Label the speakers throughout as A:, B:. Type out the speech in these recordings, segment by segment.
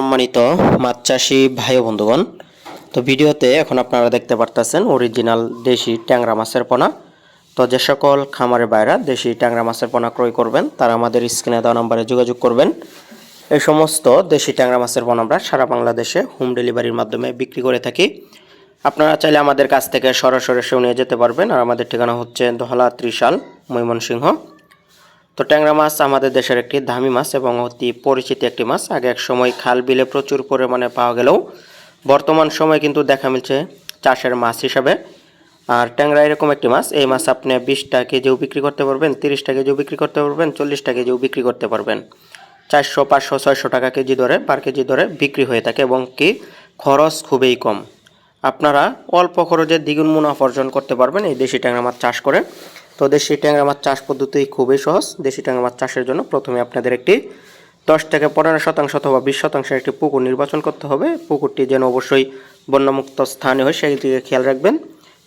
A: সম্মানিত মাছ চাষি ভাই বন্ধুগণ, তো ভিডিওতে এখন আপনারা দেখতে পারতেছেন অরিজিনাল দেশি ট্যাংরা মাছের পোনা। তো যে সকল খামারের বাইরা দেশি ট্যাংরা মাছের পোনা ক্রয় করবেন, তারা আমাদের স্ক্রিনে দেওয়া নম্বরে যোগাযোগ করবেন। এই সমস্ত দেশি ট্যাংরা মাছের পোনা আমরা সারা বাংলাদেশে হোম ডেলিভারির মাধ্যমে বিক্রি করে থাকি। আপনারা চাইলে আমাদের কাছ থেকে সরাসরি সেও নিয়ে যেতে পারবেন, আর আমাদের ঠিকানা হচ্ছে দহলা ত্রিশাল, ময়মনসিংহ। তো ট্যাংরা মাছ আমাদের দেশের একটি দামি মাছ এবং অতি পরিচিত একটি মাছ। আগে এক সময় খাল বিলে প্রচুর পরিমাণে পাওয়া গেলেও বর্তমান সময়ে কিন্তু দেখা মিলছে চাষের মাছ হিসাবে। আর ট্যাংরা এরকম একটি মাছ, এই মাছ আপনি বিশটা কেজিও বিক্রি করতে পারবেন, তিরিশটা কেজিও বিক্রি করতে পারবেন, চল্লিশটা কেজিও বিক্রি করতে পারবেন। চারশো, পাঁচশো, ছয়শো টাকা কেজি দরে, পার কেজি দরে বিক্রি হয়ে থাকে এবং কি খরচ খুবই কম। আপনারা অল্প খরচে দ্বিগুণ মুনাফা অর্জন করতে পারবেন এই দেশি ট্যাংরা মাছ চাষ করে। তো দেশি ট্যাংরা মাছ চাষ পদ্ধতি খুবই সহজ। দেশি ট্যাংরা মাছ চাষের জন্য প্রথমে আপনাদের একটি দশ থেকে পনেরো শতাংশ অথবা বিশ শতাংশের একটি পুকুর নির্বাচন করতে হবে। পুকুরটি যেন অবশ্যই বন্যমুক্ত স্থানে হয় সেই দিকে খেয়াল রাখবেন।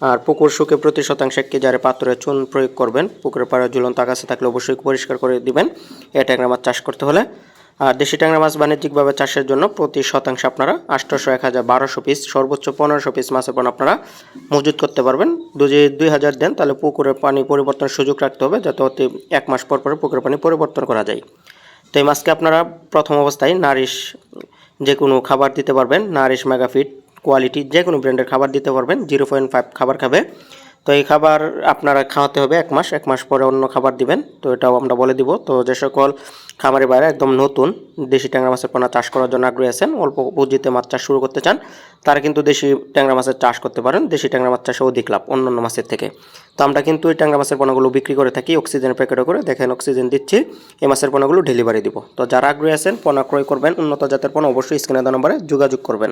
A: আর পুকুর শুকে প্রতি শতাংশে যারে পাত্রে চুন প্রয়োগ করবেন। পুকুরের পাড়ে ঝুলন্ত আগাছা থাকলে অবশ্যই পরিষ্কার করে দিবেন। এই ট্যাংরা মাছ চাষ করতে হলে আর দেশি ট্যাংরা মাছ বাণিজ্যিকভাবে চাষের জন্য প্রতি শতাংশে আপনারা আটশোশো এক হাজার বারোশো পিস সর্বোচ্চ পনেরোশো পিস মাছের পণ আপনারা মজুত করতে পারবেন। যদি দুই হাজার দেন, তাহলে পুকুরের পানি পরিবর্তনের সুযোগ রাখতে হবে যাতে অতি এক মাস পর পরে পুকুরের পানি পরিবর্তন করা যায়। তো এই মাছকে আপনারা প্রথম অবস্থায় নারিশ যে কোনো খাবার দিতে পারবেন। নারিশ মেগাফিট কোয়ালিটি যে কোনো ব্র্যান্ডের খাবার দিতে পারবেন। জিরো পয়েন্ট ফাইভ খাবার খাবে। তো এই খাবার আপনারা খাওয়াতে হবে এক মাস এক মাস পরে অন্য খাবার দিবেন। তো এটাও আমরা বলে দিব। তো যে সকল খামারের বাইরে একদম নতুন দেশি ট্যাংরা মাছের পোনা চাষ করার জন্য আগ্রহী আছেন, অল্প পুঁজিতে মাছ চাষ শুরু করতে চান, তারা কিন্তু দেশি ট্যাংরা মাছের চাষ করতে পারেন। দেশি ট্যাংরা মাছ চাষে অধিক লাভ অন্যান্য মাছের থেকে। তো আমরা কিন্তু এই ট্যাংরা মাছের পোনাগুলো বিক্রি করে থাকি অক্সিজেন প্যাকেটে করে। দেখেন, অক্সিজেন দিচ্ছি, এই মাছের পোনাগুলো ডেলিভারি দিব। তো যারা আগ্রহী আছেন, পোনা ক্রয় করবেন, উন্নত জাতের পোনা অবশ্যই স্ক্রিনে দেওয়া নম্বরে যোগাযোগ করবেন।